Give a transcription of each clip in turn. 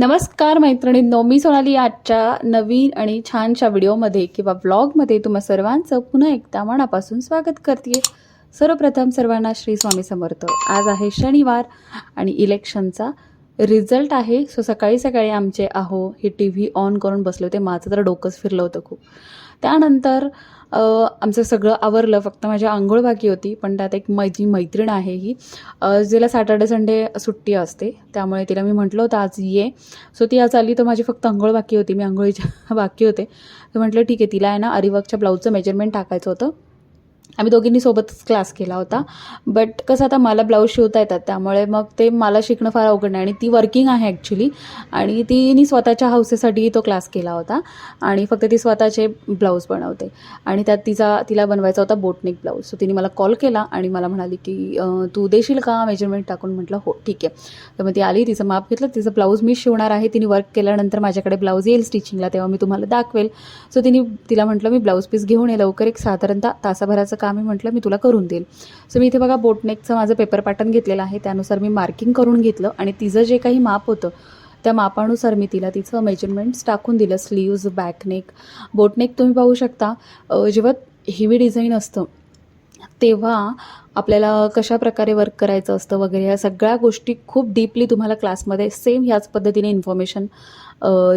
नमस्कार मैत्रिणींनो मी सोनाली आजच्या नवीन आणि छानशा व्हिडिओमध्ये किंवा व्लॉगमध्ये तुम्हा सर्वांचं पुन्हा एकदा मनापासून स्वागत करते. सर्वप्रथम सर्वांना श्री स्वामी समर्थ. आज आहे शनिवार आणि इलेक्शनचा रिझल्ट आहे. सो सकाळी सकाळी आमचे आहो हे टी व्ही ऑन करून बसले होते. माझं तर डोकंच फिरलं होतं खूप. त्यानंतर आमचं सगळं आवरलं फक्त माझी आंघोळ बाकी होती पण त्यात एक माझी मैत्रीण आहे ही. जिला सॅटर्डे संडे सुट्टी असते त्यामुळे तिला मी म्हटलं होतं आज ये. सो ती आज आली तर माझी फक्त आंघोळ बाकी होती मी आंघोळीच्या बाकी होते. तर म्हटलं ठीक आहे तिला आहे ना अरिवर्कच्या ब्लाऊजचं मेजरमेंट टाकायचं होतं. आम्ही दोघींनी सोबतच क्लास केला होता. बट कसं आता मला ब्लाऊज शिवता येतात त्यामुळे मग ते मला शिकणं फार अवघड नाही. आणि ती वर्किंग आहे ॲक्च्युली आणि तिने स्वतःच्या हौसेसाठी तो क्लास केला होता. आणि फक्त ती स्वतःचे ब्लाऊज बनवते. आणि त्यात तिचा तिला बनवायचा होता बोटनेक ब्लाऊज सो तिने मला कॉल केला आणि मला म्हणाली की तू देशील का मेजरमेंट टाकून? म्हटलं हो ठीक आहे. तर मग ती आली तिचं माप घेतलं तिचं ब्लाऊज मी शिवणार आहे. तिने वर्क केल्यानंतर माझ्याकडे ब्लाऊज येईल स्टिचिंगला तेव्हा मी तुम्हाला दाखवेल. सो तिने तिला म्हटलं मी ब्लाऊज पीस घेऊन ये लवकर एक साधारणतः तासाभराचं काम आहे म्हटलं मी तुला करून देईल. सो मी इथे बघा बोटनेकचं माझं पेपर पॅटर्न घेतलेलं आहे. त्यानुसार मी मार्किंग करून घेतलं आणि तिचं जे काही माप होतं त्या मापानुसार मी तिला तिचं मेजरमेंट्स टाकून दिलं. स्लीव्ज बॅकनेक बोटनेक तुम्ही पाहू शकता जेव्हा हेवी डिझाईन असतं तेव्हा आपल्याला कशा प्रकारे वर्क करायचं असतं वगैरे या सगळ्या गोष्टी खूप डीपली तुम्हाला क्लासमध्ये सेम ह्याच पद्धतीने इन्फॉर्मेशन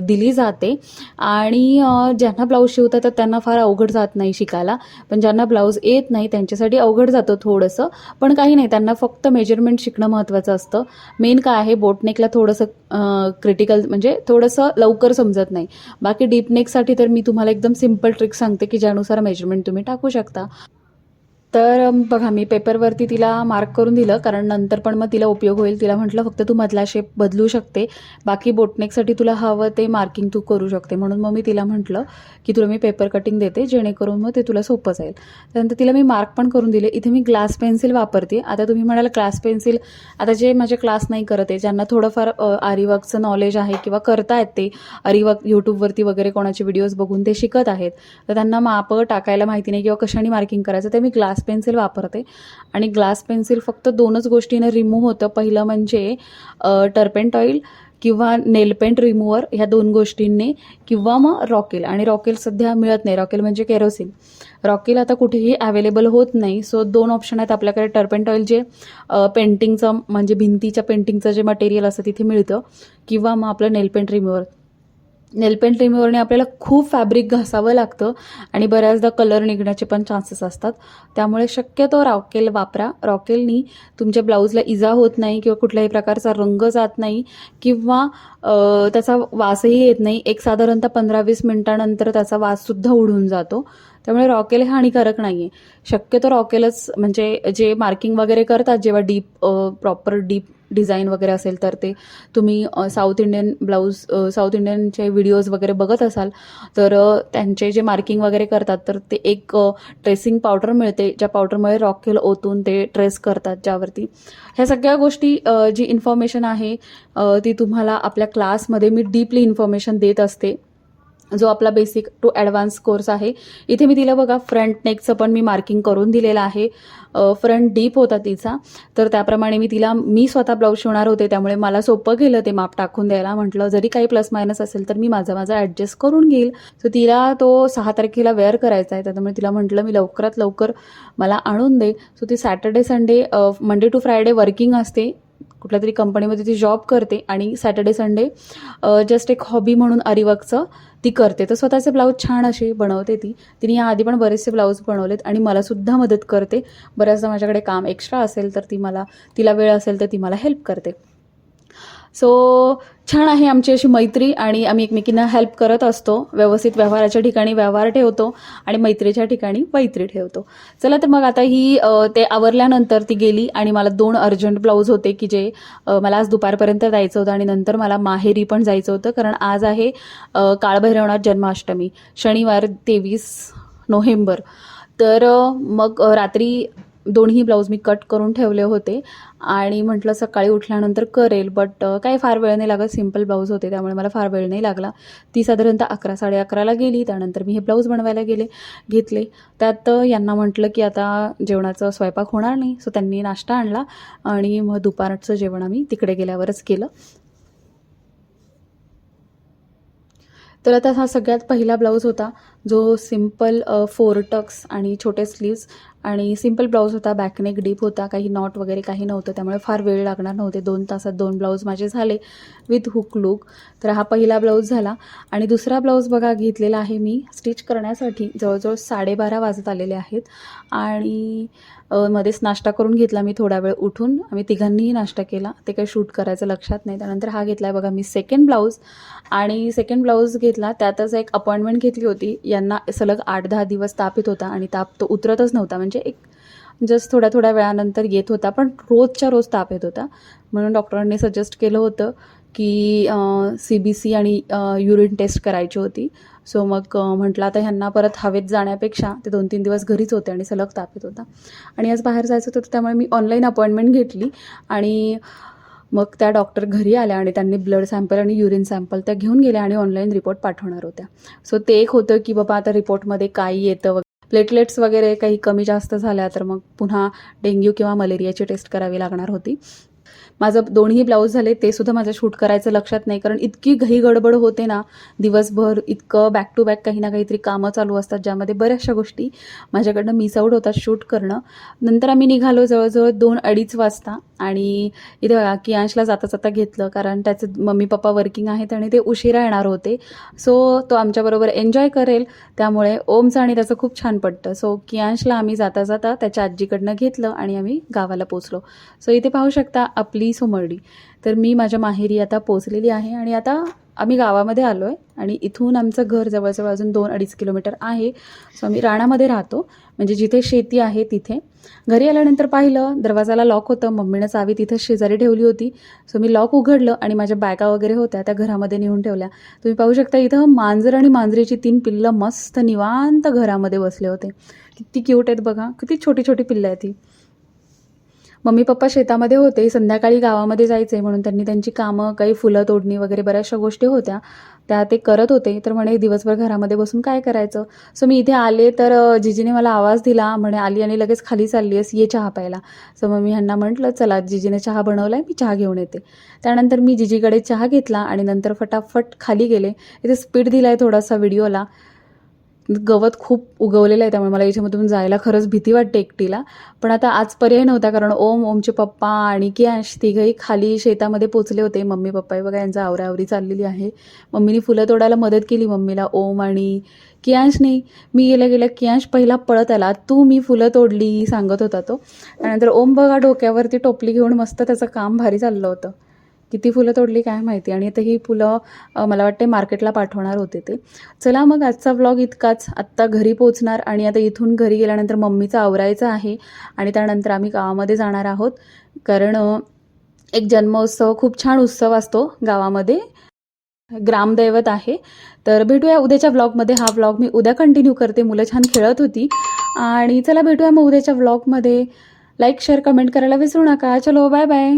दिली जाते. आणि ज्यांना ब्लाऊज शिवतात तर त्यांना फार अवघड जात नाही शिकायला. पण ज्यांना ब्लाऊज येत नाही त्यांच्यासाठी अवघड जातं थोडंसं. पण काही नाही त्यांना फक्त मेजरमेंट शिकणं महत्त्वाचं असतं. मेन काय आहे बोटनेकला थोडंसं क्रिटिकल म्हणजे थोडंसं लवकर समजत नाही. बाकी डीपनेकसाठी तर मी तुम्हाला एकदम सिंपल ट्रिक सांगते की ज्यानुसार मेजरमेंट तुम्ही टाकू शकता. तर बघा मी पेपरवरती तिला मार्क करून दिलं कारण नंतर पण मग तिला उपयोग होईल. तिला म्हटलं फक्त तू मधला शेप बदलू शकते. बाकी बोटनेकसाठी तुला हवं ते मार्किंग तू करू शकते. म्हणून मग मी तिला म्हटलं की तुला मी पेपर कटिंग देते जेणेकरून मग ते तुला सोपं जाईल. त्यानंतर तिला मी मार्क पण करून दिले. इथे मी ग्लास पेन्सिल वापरते. आता तुम्ही म्हणाल ग्लास पेन्सिल आता जे माझे क्लास नाही करत आहे ज्यांना थोडंफार आरिवर्कचं नॉलेज आहे किंवा करतायत ते आरिवर्क यूट्यूबवरती वगैरे कोणाचे व्हिडिओज बघून ते शिकत आहेत तर त्यांना माप टाकायला माहिती नाही किंवा कशाने मार्किंग करायचं ते मी ग्लास पेन्सिल वापरते. आणि ग्लास पेन्सिल फक्त दोनच गोष्टीनं रिमूव्ह होतं. पहिलं म्हणजे टर्पेंट ऑइल किंवा नेलपेंट रिमूव्हर ह्या दोन गोष्टींनी किंवा मग रॉकेल. आणि रॉकेल सध्या मिळत नाही. रॉकेल म्हणजे केरोसिन रॉकेल आता कुठेही अवेलेबल होत नाही. सो दोन ऑप्शन आहेत आपल्याकडे. टर्पेंट ऑइल जे पेंटिंगचं म्हणजे भिंतीच्या पेंटिंगचं जे मटेरियल असतं तिथे मिळतं. किंवा मग आपलं नेलपेंट रिमूव्हर नेलपेंट रिमूव्हरने आपल्याला खूप फॅब्रिक घासावं लागतं आणि बऱ्याचदा कलर निघण्याचे पण चान्सेस असतात. त्यामुळे शक्यतो रॉकेल वापरा. रॉकेलनी तुमच्या ब्लाऊजला इजा होत नाही किंवा कुठल्याही प्रकारचा रंग जात नाही किंवा त्याचा वासही येत नाही. एक साधारणतः पंधरा वीस मिनिटानंतर त्याचा वाससुद्धा उडून जातो. त्यामुळे रॉकेल हे हानिकारक नाही आहे शक्यतो रॉकेलच म्हणजे जे मार्किंग वगैरे करतात जेव्हा डीप प्रॉपर डीप डिझाईन वगैरे असेल तर ते. तुम्ही साऊथ इंडियन ब्लाऊज साऊथ इंडियनचे व्हिडिओज वगैरे बघत असाल तर त्यांचे जे मार्किंग वगैरे करतात तर ते एक ट्रेसिंग पावडर मिळते ज्या पावडरमुळे रॉकेल ओतून ते ट्रेस करतात ज्यावरती. ह्या सगळ्या गोष्टी जी इन्फॉर्मेशन आहे ती तुम्हाला आपल्या क्लासमध्ये मी डीपली इन्फॉर्मेशन देत असते. जो आपला बेसिक टू ॲडव्हान्स कोर्स आहे इथे मी तिला बघा फ्रंट नेकचं पण मी मार्किंग करून दिलेलं आहे. फ्रंट डीप होता तिचा. तर त्याप्रमाणे मी तिला मी स्वतः ब्लाऊज शिवणार होते त्यामुळे मला सोपं गेलं ते माप टाकून द्यायला. म्हटलं जरी काही प्लस मायनस असेल तर मी माझा माझा ॲडजस्ट करून घेईल. सो तिला तो सहा तारखेला वेअर करायचा आहे त्यामुळे तिला म्हटलं मी लवकरात लवकर मला आणून दे. सो ती Saturday Sunday Monday to Friday working असते. कुठल्या तरी कंपनीमध्ये ती जॉब करते आणि सॅटर्डे संडे जस्ट एक हॉबी म्हणून अरिवर्कचं ती करते. तर स्वतःचे ब्लाऊज छान असे बनवते ती. तिने या आधी पण बरेचसे ब्लाऊज बनवलेत आणि मलासुद्धा मदत करते. बऱ्याचदा माझ्याकडे काम एक्स्ट्रा असेल तर ती मला तिला वेळ असेल तर ती मला हेल्प करते. सो छान आहे आमची अशी मैत्री आणि आम्ही एकमेकींना हेल्प करत असतो. व्यवस्थित व्यवहाराच्या ठिकाणी व्यवहार ठेवतो आणि मैत्रीच्या ठिकाणी मैत्री ठेवतो. चला तर मग आता ही ते आवरल्यानंतर ती गेली आणि मला दोन अर्जंट ब्लाऊज होते की जे मला आज दुपारपर्यंत जायचं होतं आणि नंतर मला माहेरी पण जायचं होतं. कारण आज आहे काळभैरवनाथ जन्माष्टमी शनिवार तेवीस नोव्हेंबर. तर मग रात्री दोन्ही ब्लाऊज मी कट करून ठेवले होते. आणि म्हटलं सकाळी उठल्यानंतर करेल बट काही फार वेळ नाही लागत. सिंपल ब्लाऊज होते त्यामुळे मला फार वेळ नाही लागला. ती साधारणतः अकरा साडे अकराला गेली. त्यानंतर मी हे ब्लाऊज बनवायला गेले घेतले. त्यात यांना म्हटलं की आता जेवणाचं स्वयंपाक होणार नाही सो त्यांनी नाश्ता आणला. आणि मग दुपारचं जेवण आम्ही तिकडे गेल्यावरच केलं. तर आता हा सगळ्यात पहिला ब्लाऊज होता जो सिंपल फोर टक्स आणि छोटे स्लीव्स आणि सिंपल ब्लाऊज होता बॅकनेक डीप होता काही नॉट वगैरे काही नव्हतं त्यामुळे फार वेळ लागणार नव्हते. दोन तासात दोन ब्लाऊज माझे झाले विथ हुक लुक तर हा पहिला ब्लाऊज झाला. आणि दुसरा ब्लाऊज बघा घेतलेला आहे मी स्टिच करण्यासाठी. जवळजवळ साडेबारा वाजत आलेले आहेत. आणि मध्येच नाश्ता करून घेतला मी थोडा वेळ उठून. आम्ही तिघांनीही नाश्ता केला. ते काही शूट करायचं लक्षात नाही. त्यानंतर हा घेतला आहे बघा मी सेकंड ब्लाऊज. आणि सेकंड ब्लाऊज घेतला. त्यातच एक अपॉइंटमेंट घेतली होती. यांना सलग आठ दहा दिवस ताप येत होता आणि ताप तो उतरतच नव्हता. म्हणजे म्हणजे एक जस्ट थोड्या थोड्या वेळानंतर येत होता पण रोजच्या रोज ताप येत होता. म्हणून डॉक्टरांनी सजेस्ट केलं होतं की सी बी सी आणि युरिन टेस्ट करायची होती. सो मग म्हटलं आता ह्यांना परत हवेत जाण्यापेक्षा ते दोन तीन दिवस घरीच होते आणि सलग ताप येत होता. आणि आज बाहेर जायचं होतं त्यामुळे मी ऑनलाईन अपॉइंटमेंट घेतली आणि मग त्या डॉक्टर घरी आल्या आणि त्यांनी ब्लड सॅम्पल आणि युरिन सॅम्पल त्या घेऊन गेल्या आणि ऑनलाईन रिपोर्ट पाठवणार होत्या. सो ते एक होतं की बाबा आता रिपोर्टमध्ये काय येतं प्लेटलेट्स वगैरे काही कमी जास्त झाल्या तर मग पुन्हा डेंग्यू किंवा मलेरियाची टेस्ट करावी लागणार होती. माझं दोन्ही ब्लाऊज झाले ते सुद्धा माझं शूट करायचं लक्षात नाही कारण इतकी घही गडबड होते ना दिवसभर इतकं बॅक टू बॅक काही ना काहीतरी कामं चालू असतात ज्यामध्ये बऱ्याचशा गोष्टी माझ्याकडनं मिस आऊट होतात शूट करणं. नंतर आम्ही निघालो जवळजवळ दोन अडीच वाजता आणि इथे बघा कियांशला जाता जाता घेतलं कारण त्याचं मम्मी पप्पा वर्किंग आहेत आणि ते उशिरा येणार होते. सो तो आमच्याबरोबर एन्जॉय करेल त्यामुळे ओमचं आणि त्याचं खूप छान पडतं सो कियांशला आम्ही जाता जाता त्याच्या आजीकडनं घेतलं आणि आम्ही गावाला पोचलो सो इथे पाहू शकता आपली सोमर्डी. तर मी माझ्या माहेरी आता पोचलेली आहे आणि आता आम्ही गावामध्ये आलो आहे आणि इथून आमचं घर जवळजवळ अजून दोन अडीच किलोमीटर आहे. सो आम्ही राणामध्ये राहतो. म्हणजे जिथे शेती आहे तिथे. घरी आल्यानंतर पाहिलं दरवाजाला लॉक होतं. मम्मीनं चावी तिथं शेजारी ठेवली होती. सो मी लॉक उघडलं आणि माझ्या बॅगा वगैरे होत्या त्या घरामध्ये नेऊन ठेवल्या. तुम्ही पाहू शकता इथं मांजर आणि मांजरीची तीन पिल्लं मस्त निवांत घरामध्ये बसले होते. किती क्यूट आहेत बघा. किती छोटी छोटी पिल्लं आहेत ती मम्मी पप्पा शेतामध्ये होते संध्याकाळी गावामध्ये जायचे म्हणून त्यांनी त्यांची कामं काही फुलं तोडणी वगैरे बऱ्याचशा गोष्टी होत्या. त्या ते करत होते तर म्हणे दिवसभर घरामध्ये बसून काय करायचं? सो मी इथे आले तर जिजीने मला आवाज दिला म्हणे आली आणि लगेच खाली चालली आहेस ये चहा प्यायला. सो मग मी ह्यांना म्हटलं चला जिजीने चहा बनवला आहे मी चहा घेऊन येते. त्यानंतर मी जिजीकडे चहा घेतला आणि नंतर फटाफट खाली गेले. इथे स्पीड दिला आहे थोडासा व्हिडिओला. गवत खूप उगवलेलं आहे त्यामुळे मला याच्यामधून जायला खरंच भीती वाटते एकटीला. पण आता आज पर्याय नव्हता कारण ओम ओमचे पप्पा आणि कियांश तिघही खाली शेतामध्ये पोचले होते. मम्मी पप्पा बघा यांचा आवराआवरी चाललेली आहे. मम्मीने फुलं तोडायला मदत केली मम्मीला ओम आणि कियांशने मी गेल्या गेल्या कियांश पहिला पळत आला. तू मी फुलं तोडली सांगत होता तो. त्यानंतर ओम बघा डोक्यावरती टोपली घेऊन मस्त त्याचं काम भारी चाललं होतं. किती फुलं तोडली काय माहिती. आणि आता ही फुलं मला वाटते मार्केटला पाठवणार होते ते. चला मग आजचा व्लॉग इतकाच. आत्ता घरी पोचणार आणि आता इथून घरी गेल्यानंतर मम्मीचं आवरायचं आहे आणि त्यानंतर आम्ही गावामध्ये जाणार आहोत. कारण एक जन्मोत्सव खूप छान उत्सव असतो गावामध्ये. ग्रामदैवत आहे. तर भेटूया उद्याच्या व्लॉगमध्ये हा व्लॉग मी उद्या कंटिन्यू करते. मुलं छान खेळत होती. आणि चला भेटूया मग उद्याच्या व्लॉगमध्ये लाईक शेअर कमेंट करायला विसरू नका. चलो बाय बाय